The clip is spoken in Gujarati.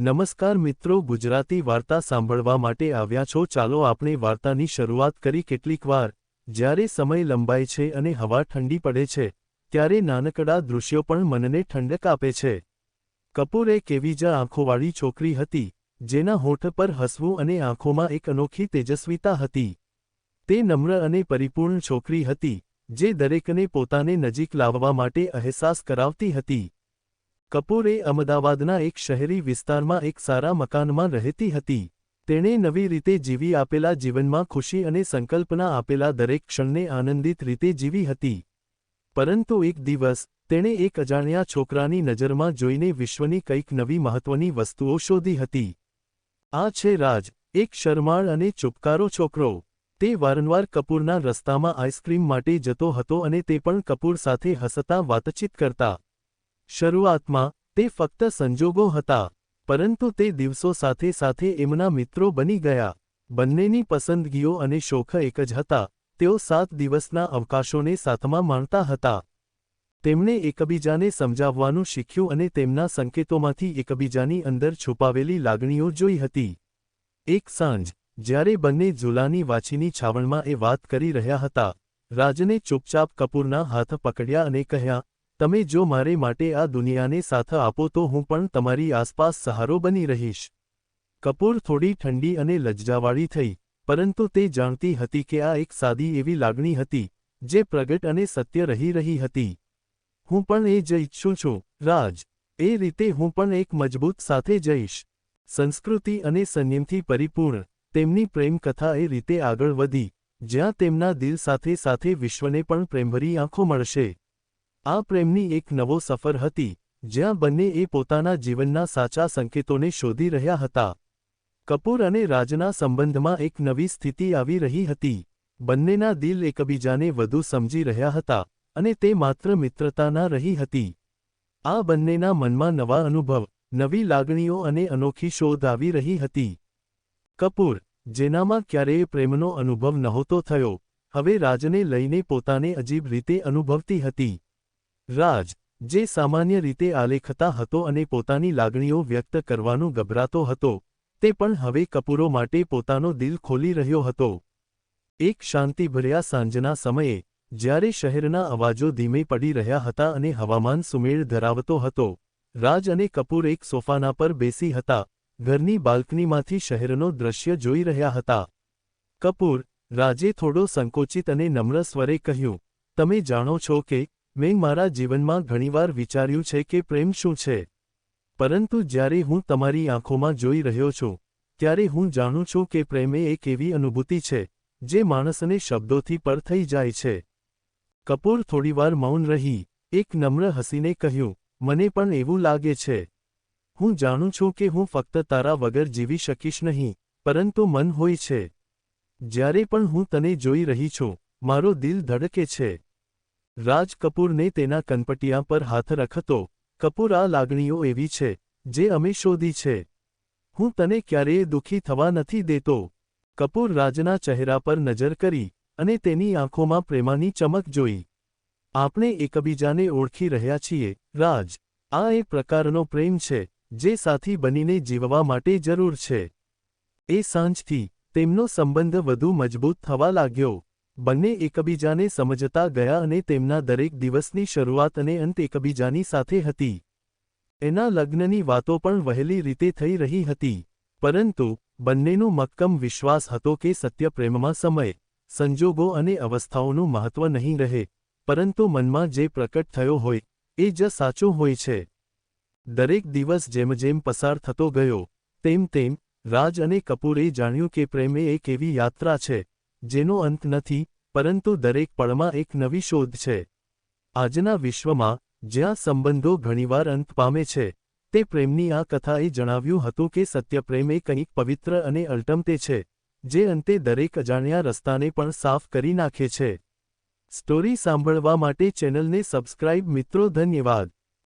નમસ્કાર મિત્રો, ગુજરાતી વાર્તા સાંભળવા માટે આવ્યા છો. ચાલો આપણે વાર્તાની શરૂઆત કરી. કેટલીક વાર જ્યારે સમય લંબાય છે અને હવા ઠંડી પડે છે, ત્યારે નાનકડા દૃશ્યો પણ મનને ઠંડક આપે છે. કપૂર એક એવી જ આંખોવાળી છોકરી હતી, જેના હોઠ પર હસવું અને આંખોમાં એક અનોખી તેજસ્વીતા હતી. તે નમ્ર અને પરિપૂર્ણ છોકરી હતી, જે દરેકને પોતાને નજીક લાવવા માટે અહેસાસ કરાવતી હતી. કપૂરે અમદાવાદના એક શહેરી વિસ્તારમાં એક સારા મકાનમાં રહેતી હતી. તેણે નવી રીતે જીવી આપેલા જીવનમાં ખુશી અને સંકલ્પના આપેલા દરેક ક્ષણને આનંદિત રીતે જીવી હતી. પરંતુ એક દિવસ, તેણે એક અજાણ્યા છોકરાની નજરમાં જોઈને વિશ્વની કંઈક નવી મહત્વની વસ્તુઓ શોધી હતી. આ છે રાજ, એક શરમાળ અને ચુપકારો છોકરો. તે વારંવાર કપૂરના રસ્તામાં આઈસ્ક્રીમ માટે જતો હતો અને તે પણ કપૂર સાથે હસતા વાતચીત કરતા. શરૂઆતમાં, તે ફક્ત સંજોગો હતા, પરંતુ તે દિવસો સાથે સાથે એમના મિત્રો બની ગયા. બંનેની પસંદગીઓ અને શોખ એક જ હતા, તેઓ સાત દિવસના અવકાશોને સાથમાં માણતા હતા. તેમણે એકબીજાને સમજાવવાનું શીખ્યું અને તેમના સંકેતોમાંથી એકબીજાની અંદર છુપાવેલી લાગણીઓ જોઈ હતી. એક સાંજ, જ્યારે બંને ઝુલાની વાછીની છાવણમાં એ વાત કરી રહ્યા હતા, રાજને ચૂપચાપ કપૂરના હાથ પકડ્યા અને કહ્યા તમે જો મારે માટે આ દુનિયાને સાથ આપો તો હું પણ તમારી આસપાસ સહારો બની રહીશ. કપૂર થોડી ઠંડી અને લજ્જાવાળી થઈ, પરંતુ તે જાણતી હતી કે આ એક સાદી એવી લાગણી હતી, જે પ્રગટ અને સત્ય રહી રહી હતી. હું પણ એ જ ઈચ્છું છું, રાજ. એ રીતે હું પણ એક મજબૂત સાથે જઈશ. સંસ્કૃતિ અને સંયમથી પરિપૂર્ણ. તેમની પ્રેમકથા એ રીતે આગળ વધી, જ્યાં તેમના દિલ સાથે સાથે વિશ્વને પણ પ્રેમભરી આંખો મળશે. આ પ્રેમની એક નવો સફર હતી, જ્યાં બંને એ પોતાના જીવનના સાચા સંકેતોને શોધી રહ્યા હતા. કપૂર અને રાજના સંબંધમાં એક નવી સ્થિતિ આવી રહી હતી. બંનેના દિલ એકબીજાને વધુ સમજી રહ્યા હતા અને તે માત્ર મિત્રતાના રહી હતી. આ બંનેના મનમાં નવા અનુભવ, નવી લાગણીઓ અને અનોખી શોધ આવી રહી હતી. કપૂર, જેનામાં ક્યારેય પ્રેમનો અનુભવ નહોતો થયો, હવે રાજને લઈને પોતાને અજીબ રીતે અનુભવતી હતી. રાજ, જે સામાન્ય રીતે આલેખતા હતો અને પોતાની લાગણીઓ વ્યક્ત કરવાનું ગભરાતો હતો, તે પણ હવે કપૂરો માટે પોતાનો દિલ ખોલી રહ્યો હતો. એક શાંતિભર્યા સાંજના સમયે, જ્યારે શહેરના અવાજો ધીમે પડી રહ્યા હતા અને હવામાન સુમેળ ધરાવતો હતો, રાજ અને કપૂર એક સોફાના પર બેસી હતા, ઘરની બાલ્કનીમાંથી શહેરનો દ્રશ્ય જોઈ રહ્યા હતા. કપૂર, રાજે થોડો સંકોચિત અને નમ્ર સ્વરે કહ્યું, તમે જાણો છો કે મેં મારા જીવનમાં ઘણીવાર વિચાર્યું છે કે પ્રેમ શું છે. પરંતુ જ્યારે હું તમારી આંખોમાં જોઈ રહ્યો છું, ત્યારે હું જાણું છું કે પ્રેમ એક એવી અનુભૂતિ છે, જે માણસને શબ્દોથી પર થઈ જાય છે. કપૂર થોડીવાર મૌન રહી, એક નમ્ર હસીને કહ્યું, મને પણ એવું લાગે છે. હું જાણું છું કે હું ફક્ત તારા વગર જીવી શકીશ નહીં, પરંતુ મન હોય છે. જ્યારે પણ હું તને જોઈ રહી છું, મારો દિલ ધડકે છે. રાજ કપૂરને તેના કનપટિયા પર હાથ રખતો, કપૂર, આ લાગણીઓ એવી છે, જે અમે શોધી છે. હું તને ક્યારેય દુઃખી થવા નથી દેતો. કપૂર રાજના ચહેરા પર નજર કરી અને તેની આંખોમાં પ્રેમાની ચમક જોઈ. આપણે એકબીજાને ઓળખી રહ્યા છીએ, રાજ. આ એક પ્રકારનો પ્રેમ છે, જે સાથી બનીને જીવવા માટે જરૂર છે. એ સાંજથી તેમનો સંબંધ વધુ મજબૂત થવા લાગ્યો. બંને એકબીજાને સમજતા ગયા અને તેમના દરેક દિવસની શરૂઆત અને અંત એકબીજાની સાથે હતી. એના લગ્નની વાતો પણ વહેલી રીતે થઈ રહી હતી, પરંતુ બંનેનો મક્કમ વિશ્વાસ હતો કે સત્ય પ્રેમમાં સમય, સંજોગો અને અવસ્થાઓનું મહત્વ નહીં રહે, પરંતુ મનમાં જે પ્રકટ થયો હોય, એ જ સાચો હોય છે. દરેક દિવસ જેમ જેમ પસાર થતો ગયો, તેમ તેમ રાજ અને કપૂરે જાણ્યું કે પ્રેમ એક એવી યાત્રા છે જેનો અંત નથી, પરંતુ દરેક પળમાં એક નવી શોધ છે. આજના વિશ્વમાં, જ્યાં સંબંધો ઘણીવાર અંત પામે છે, તે પ્રેમની આ કથાએ જણાવ્યું હતું કે સત્યપ્રેમ એ કંઈક પવિત્ર અને અલ્ટમતે છે, જે અંતે દરેક અજાણ્યા રસ્તાને પણ સાફ કરી નાખે છે. સ્ટોરી સાંભળવા માટે ચેનલને સબસ્ક્રાઇબ મિત્રો, ધન્યવાદ.